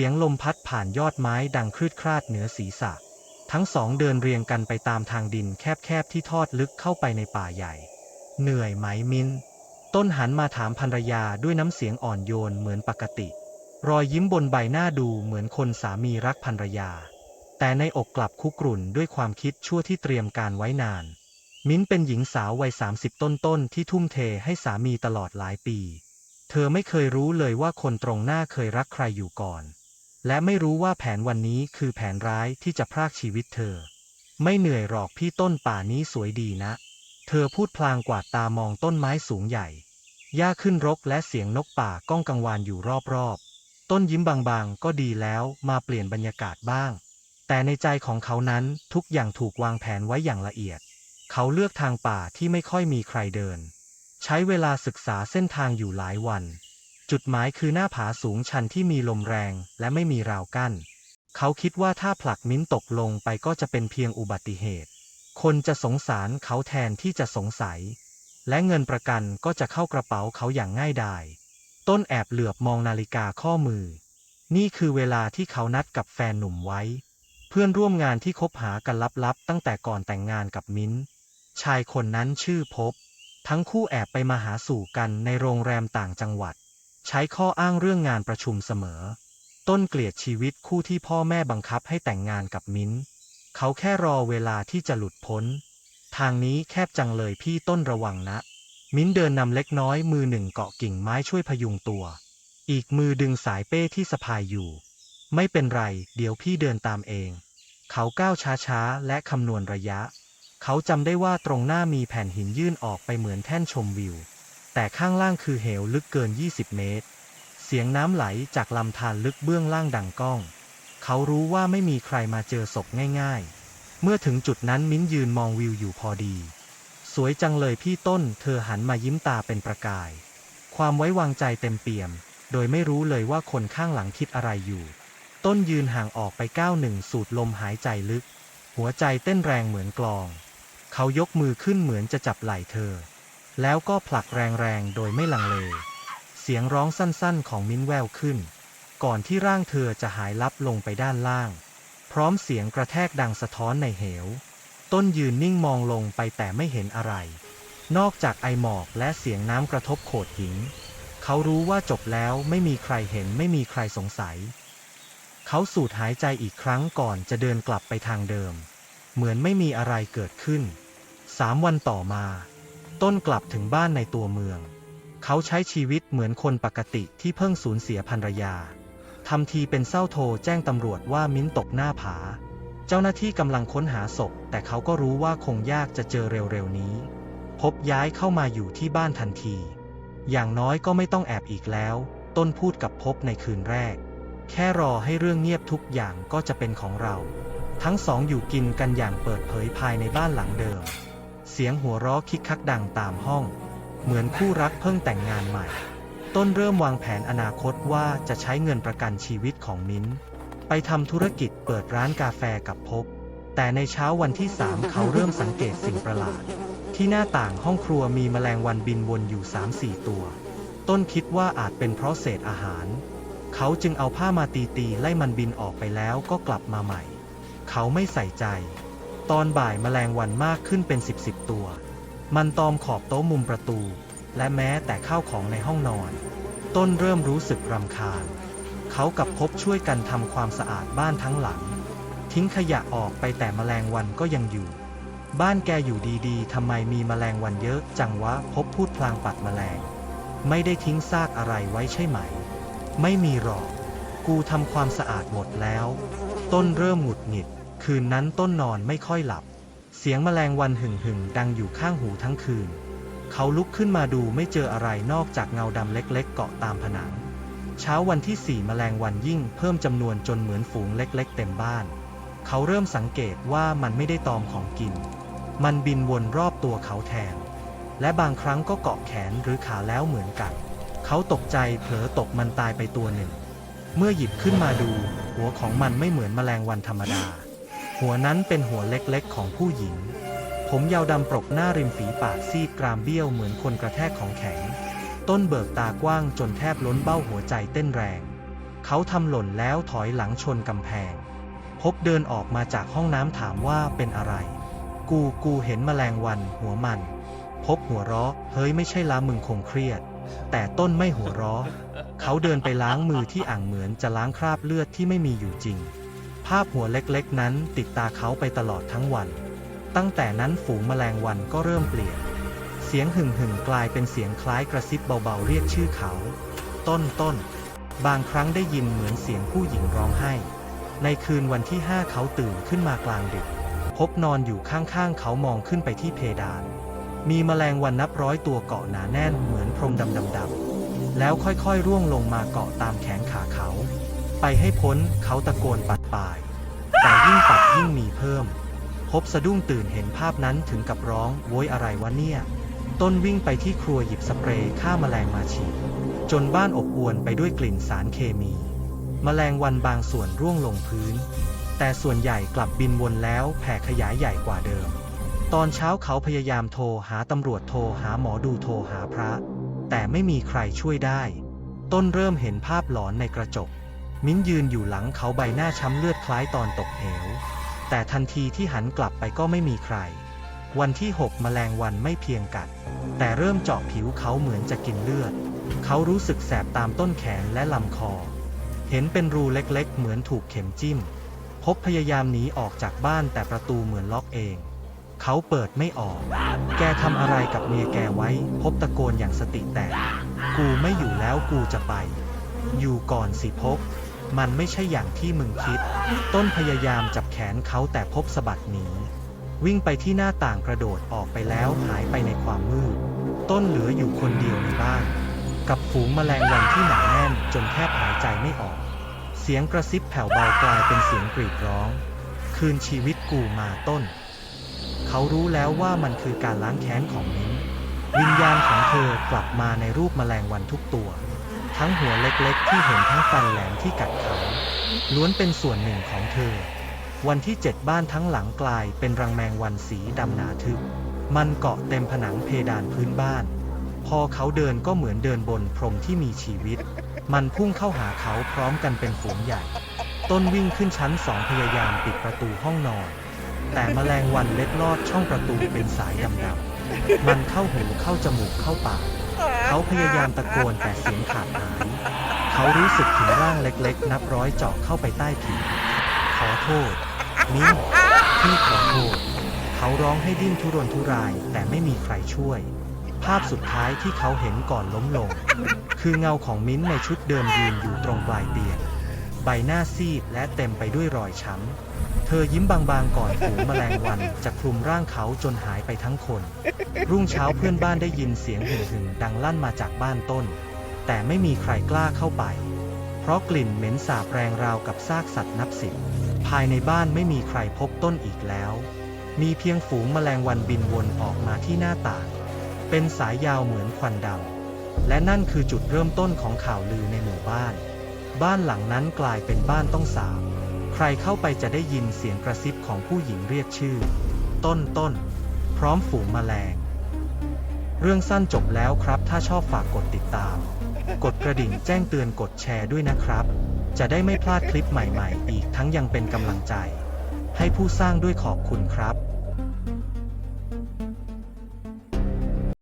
สียงลมพัดผ่านยอดไม้ดังคลืดคลาดเหนือศีรษะ ทั้งสองเดินเรียงกันไปตามทางดินแคบๆที่ทอดลึกเข้าไปในป่าใหญ่ เหนื่อยไหมมิน ต้นหันมาถามภรรยาด้วยน้ำเสียงอ่อนโยนเหมือนปกติ รอยยิ้มบนใบหน้าดูเหมือนคนสามีรักภรรยา แต่ในอกกลับคุกรุ่นด้วยความคิดชั่วที่เตรียมการไว้นาน มิ้นเป็นหญิงสาววัย 30 ต้นๆที่ทุ่มเทให้สามีตลอดหลายปี เธอไม่เคยรู้เลยว่าคนตรงหน้าเคยรักใครอยู่ก่อน และไม่รู้ว่าแผนวันนี้คือแผนร้ายที่จะพรากชีวิตเธอ ไม่เหนื่อยหรอกพี่ต้นป่านี้สวยดีนะ เธอพูดพลางกวาดตามองต้นไม้สูงใหญ่หญ้าขึ้นรกและเสียงนกป่าก้องกังวานอยู่รอบๆ ต้นยิ้มบางๆ ก็ดีแล้วมาเปลี่ยนบรรยากาศบ้าง แต่ในใจของเขานั้นทุกอย่างถูกวางแผนไว้อย่างละเอียด เขาเลือกทางป่าที่ไม่ค่อยมีใครเดิน ใช้เวลาศึกษาเส้นทางอยู่หลายวัน จุดหมายคือหน้าผาสูงชันที่มีลมแรงและไม่มีราวกั้น เขาคิดว่าถ้าผลักมิ้นตกลงไปก็จะเป็นเพียงอุบัติเหตุ คนจะสงสารเขาแทนที่จะสงสัย และเงินประกันก็จะเข้ากระเป๋าเขาอย่างง่ายดายต้นแอบเหลือบมองนาฬิกาข้อมือ นี่คือเวลาที่เขานัดกับแฟนหนุ่มไว้ เพื่อนร่วมงานที่คบหากันลับๆ ตั้งแต่ก่อนแต่งงานกับมิ้น ชายคนนั้นชื่อพบ ทั้งคู่แอบไปมาหาสู่กันในโรงแรมต่างจังหวัด ใช้ข้ออ้างเรื่องงานประชุมเสมอ ต้นเกลียดชีวิตคู่ที่พ่อแม่บังคับให้แต่งงานกับมิ้น เขาแค่รอเวลาที่จะหลุดพ้น ทางนี้แคบจังเลยพี่ต้นระวังนะ มิ้นเดินนำเล็กน้อยมือหนึ่งเกาะกิ่งไม้ช่วยพยุงตัว อีกมือดึงสายเป้ที่สะพายอยู่ ไม่เป็นไร เดี๋ยวพี่เดินตามเอง เขาก้าวช้าๆ และคำนวณระยะ เขาจำได้ว่าตรงหน้ามีแผ่นหินยื่นออกไปเหมือนแท่นชมวิว แต่ข้างล่างคือเหวลึกเกิน 20 เมตร เสียงน้ำไหลจากลำธารลึกเบื้องล่างดังก้อง เขารู้ว่าไม่มีใครมาเจอศพง่ายๆ เมื่อถึงจุดนั้นมิ้นยืนมองวิวอยู่พอดี สวยจังเลยพี่ต้น เธอหันมายิ้มตาเป็นประกาย ความไว้วางใจเต็มเปี่ยม โดยไม่รู้เลยว่าคนข้างหลังคิดอะไรอยู่ ต้นยืนห่างออกไปก้าวหนึ่งสูดลมหายใจลึก หัวใจเต้นแรงเหมือนกลอง เขายกมือขึ้นเหมือนจะจับไหล่เธอ แล้วก็ผลักแรงๆ โดยไม่ลังเล เสียงร้องสั้นๆ ของมิ้นแววขึ้น ก่อนที่ร่างเธอจะหายลับลงไปด้านล่าง พร้อมเสียงกระแทกดังสะท้อนในเหว ต้นยืนนิ่งมองลงไปแต่ไม่เห็นอะไร นอกจากไอหมอกและเสียงน้ำกระทบโขดหิน เขารู้ว่าจบแล้วไม่มีใครเห็นไม่มีใครสงสัย เขาสูดหายใจอีกครั้งก่อนจะเดินกลับไปทางเดิม เหมือนไม่มีอะไรเกิดขึ้นสามวันต่อมา ต้นกลับถึงบ้านในตัวเมือง เขาใช้ชีวิตเหมือนคนปกติที่เพิ่งสูญเสียภรรยาทำทีเป็นเศร้าโทรแจ้งตำรวจว่ามิ้นตกหน้าผา เจ้าหน้าที่กำลังค้นหาศพ แต่เขาก็รู้ว่าคงยากจะเจอเร็วๆนี้ พบย้ายเข้ามาอยู่ที่บ้านทันที อย่างน้อยก็ไม่ต้องแอบอีกแล้ว ต้นพูดกับพบในคืนแรก แค่รอให้เรื่องเงียบทุกอย่างก็จะเป็นของเรา ทั้งสองอยู่กินกันอย่างเปิดเผยภายในบ้านหลังเดิม เสียงหัวเราะคิกคักดังตามห้อง เหมือนคู่รักเพิ่งแต่งงานใหม่ ต้นเริ่มวางแผนอนาคตว่าจะใช้เงินประกันชีวิตของมิ้น ไปทำธุรกิจเปิดร้านกาแฟกับพบ แต่ในเช้าวันที่สามเขาเริ่มสังเกตสิ่งประหลาด ที่หน้าต่างห้องครัวมีแมลงวันบินวนอยู่3-4ตัว ต้นคิดว่าอาจเป็นเพราะเศษอาหาร เขาจึงเอาผ้ามาตีตีไล่มันบินออกไปแล้วก็กลับมาใหม่ เขาไม่ใส่ใจ ตอนบ่ายแมลงวันมากขึ้นเป็นสิบสิบตัว มันตอมขอบโต๊ะมุมประตู และแม้แต่ข้าวของในห้องนอน ต้นเริ่มรู้สึกรำคาญ เขากับพบช่วยกันทำความสะอาดบ้านทั้งหลัง ทิ้งขยะออกไปแต่แมลงวันก็ยังอยู่ บ้านแกอยู่ดีๆทำไมมีแมลงวันเยอะจังวะพบพูดพลางปัดแมลง ไม่ได้ทิ้งซากอะไรไว้ใช่ไหม ไม่มีหรอก กูทำความสะอาดหมดแล้ว ต้นเริ่มหงุดหงิด คืนนั้นต้นนอนไม่ค่อยหลับ เสียงแมลงวันหึ่งหึ่งดังอยู่ข้างหูทั้งคืน เขาลุกขึ้นมาดูไม่เจออะไรนอกจากเงาดำเล็กๆ เกาะตามผนัง เช้าวันที่สี่แมลงวันยิ่งเพิ่มจำนวนจนเหมือนฝูงเล็กๆ เต็มบ้าน เขาเริ่มสังเกตว่ามันไม่ได้ตอมของกิน มันบินวนรอบตัวเขาแทน และบางครั้งก็เกาะแขนหรือขาแล้วเหมือนกัน เขาตกใจเผลอตกมันตายไปตัวหนึ่ง เมื่อหยิบขึ้นมาดู หัวของมันไม่เหมือนแมลงวันธรรมดา หัวนั้นเป็นหัวเล็กๆ ของผู้หญิง ผมยาวดำปรกหน้าริมฝีปากซีดกรามเบี้ยวเหมือนคนกระแทกของแข็ง ต้นเบิกตากว้างจนแทบล้นเบ้าหัวใจเต้นแรง เขาทำหล่นแล้วถอยหลังชนกำแพง พบเดินออกมาจากห้องน้ำถามว่าเป็นอะไร กูกูเห็นแมลงวันหัวมัน พบหัวเราะ เฮ้ยไม่ใช่ละมึงคงเครียด แต่ต้นไม่หัวเราะ เขาเดินไปล้างมือที่อ่างเหมือนจะล้างคราบเลือดที่ไม่มีอยู่จริง ภาพหัวเล็กๆ นั้นติดตาเขาไปตลอดทั้งวัน ตั้งแต่นั้นฝูงแมลงวันก็เริ่มเปลี่ยน เสียงหึ่งหึ่งๆกลายเป็นเสียงคล้ายกระซิบเบาๆเรียกชื่อเขา ต้นต้น บางครั้งได้ยินเหมือนเสียงผู้หญิงร้องไห้ ในคืนวันที่ห้าเขาตื่นขึ้นมากลางดึก พบนอนอยู่ข้างๆ เขามองขึ้นไปที่เพดาน มีแมลงวันนับร้อยตัวเกาะหนาแน่นเหมือนพรมดำๆแล้วค่อยๆร่วงลงมาเกาะตามแขนขาเขา ไปให้พ้นเขาตะโกนปัดป่าย แต่ยิ่งปัดยิ่งมีเพิ่ม พบสะดุ้งตื่นเห็นภาพนั้นถึงกับร้องโวยอะไรวะเนี่ย ต้นวิ่งไปที่ครัวหยิบสเปรย์ฆ่าแมลงมาฉีดจนบ้านอบอวนไปด้วยกลิ่นสารเคมีแมลงวันบางส่วนร่วงลงพื้น แต่ส่วนใหญ่กลับบินวนแล้วแผ่ขยายใหญ่กว่าเดิม ตอนเช้าเขาพยายามโทรหาตำรวจโทรหาหมอดูโทรหาพระ แต่ไม่มีใครช่วยได้ ต้นเริ่มเห็นภาพหลอนในกระจก มิ้นยืนอยู่หลังเขาใบหน้าช้ำเลือดคล้ายตอนตกเหว แต่ทันทีที่หันกลับไปก็ไม่มีใคร วันที่6แมลงวันไม่เพียงกัด แต่เริ่มเจาะผิวเขาเหมือนจะกินเลือด เขารู้สึกแสบตามต้นแขนและลำคอ เห็นเป็นรูเล็กๆ เหมือนถูกเข็มจิ้ม พบพยายามหนีออกจากบ้านแต่ประตูเหมือนล็อกเอง เขาเปิดไม่ออก แกทำอะไรกับเมียแกไว้ พบตะโกนอย่างสติแตก กูไม่อยู่แล้วกูจะไป อยู่ก่อนสิพบ มันไม่ใช่อย่างที่มึงคิด ต้นพยายามจับแขนเขาแต่พบสะบัดหนี วิ่งไปที่หน้าต่างกระโดดออกไปแล้วหายไปในความมืด ต้นเหลืออยู่คนเดียวในบ้าน กับฝูงแมลงวันที่หนาแน่นจนแทบหายใจไม่ออก เสียงกระซิบแผ่วเบากลายเป็นเสียงกรีดร้อง คืนชีวิตกูมาต้น เขารู้แล้วว่ามันคือการล้างแค้นของมิ้นวิญญาณของเธอกลับมาในรูปแมลงวันทุกตัว ทั้งหัวเล็กๆ ที่เห็นทั้งฟันแหลมที่กัดเขา ล้วนเป็นส่วนหนึ่งของเธอ วันที่เจ็ดบ้านทั้งหลังกลายเป็นรังแมงวันสีดำหนาทึบ มันเกาะเต็มผนังเพดานพื้นบ้าน พอเขาเดินก็เหมือนเดินบนพรมที่มีชีวิต มันพุ่งเข้าหาเขาพร้อมกันเป็นฝูงใหญ่ ต้นวิ่งขึ้นชั้นสองพยายามปิดประตูห้องนอน แต่แมลงวันเล็ดลอดช่องประตูเป็นสายดำๆมันเข้าหูเข้าจมูกเข้าปาก เขาพยายามตะโกนแต่เสียงขาดหาย เขารู้สึกถึงร่างเล็กๆ นับร้อยเจาะเข้าไปใต้ผิว ขอโทษ มิ้นพี่ขอโทษ เขาร้องให้ดิ้นทุรนทุรายแต่ไม่มีใครช่วย ภาพสุดท้ายที่เขาเห็นก่อนล้มลง คือเงาของมิ้นในชุดเดิมยืนอยู่ตรงปลายเตียง ใบหน้าซีดและเต็มไปด้วยรอยช้ำ เธอยิ้มบางๆก่อนฝูงแมลงวันจะคลุมร่างเขาจนหายไปทั้งคน รุ่งเช้าเพื่อนบ้านได้ยินเสียงหึ่งๆดังลั่นมาจากบ้านต้น แต่ไม่มีใครกล้าเข้าไป เพราะกลิ่นเหม็นสาบแรงราวกับซากสัตว์นับสิบ ภายในบ้านไม่มีใครพบต้นอีกแล้ว มีเพียงฝูงแมลงวันบินวนออกมาที่หน้าต่าง เป็นสายยาวเหมือนควันดำและนั่นคือจุดเริ่มต้นของข่าวลือในหมู่บ้าน บ้านหลังนั้นกลายเป็นบ้านต้องสาบ ใครเข้าไปจะได้ยินเสียงกระซิบของผู้หญิงเรียกชื่อ ต้นต้น พร้อมฝูงแมลง เรื่องสั้นจบแล้วครับ ถ้าชอบฝากกดติดตาม กดกระดิ่งแจ้งเตือนกดแชร์ด้วยนะครับ จะได้ไม่พลาดคลิปใหม่ๆ อีกทั้งยังเป็นกำลังใจ ให้ผู้สร้างด้วยขอบคุณครับ